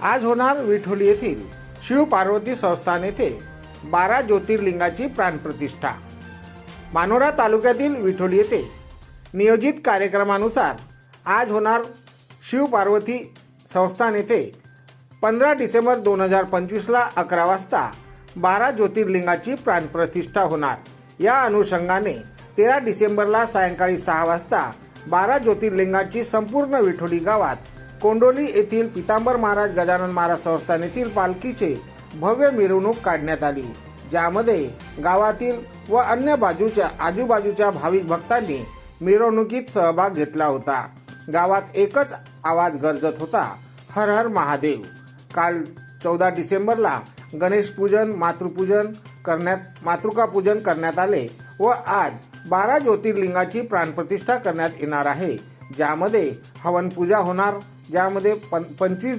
आज होणार विठोली येथील शिव पार्वती संस्थान येथे बारा ज्योतिर्लिंगाची प्राणप्रतिष्ठा. मानोरा तालुक्यातील विठोली येथे नियोजित कार्यक्रमानुसार आज होणार शिव पार्वती संस्थान येथे पंधरा डिसेंबर दोन हजार पंचवीसला अकरा वाजता बारा ज्योतिर्लिंगाची प्राणप्रतिष्ठा होणार. या अनुषंगाने तेरा डिसेंबरला सायंकाळी सहा वाजता बारा ज्योतिर्लिंगाची संपूर्ण विठोली गावात कोंडोली येथील पितांबर महाराज गजानन महाराज संस्थान येथील पालखीचे भव्य मिरवणूक काढण्यात आली ज्यामध्ये गावातील व अन्य बाजूच्या आजूबाजूच्या भाविक भक्तांनी मिरवणुकीत सहभाग घेतला होता. गावात एकच आवाज गरजत होता हर हर महादेव. काल चौदा डिसेंबरला गणेश पूजन मातृपूजन करण्यात मातृका पूजन करण्यात आले व आज बारा ज्योतिर्लिंगाची प्राणप्रतिष्ठा करण्यात येणार आहे. ज्यामध्ये हवन पूजा होणार ज्यामध्ये पं पंचवीस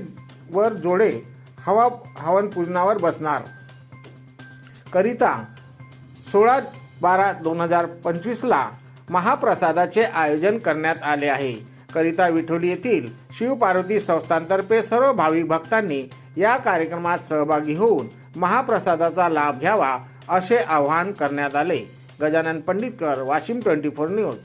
वर जोडे हवा हवन पूजनावर बसणार. करिता सोळा बारा दोन हजार पंचवीसला महाप्रसादाचे आयोजन करण्यात आले आहे. करिता विठोली येथील शिवपार्वती संस्थांतर्फे सर्व भाविक भक्तांनी या कार्यक्रमात सहभागी होऊन महाप्रसादाचा लाभ घ्यावा असे आवाहन करण्यात आले. Gajanan Panditkar Washim twenty four news.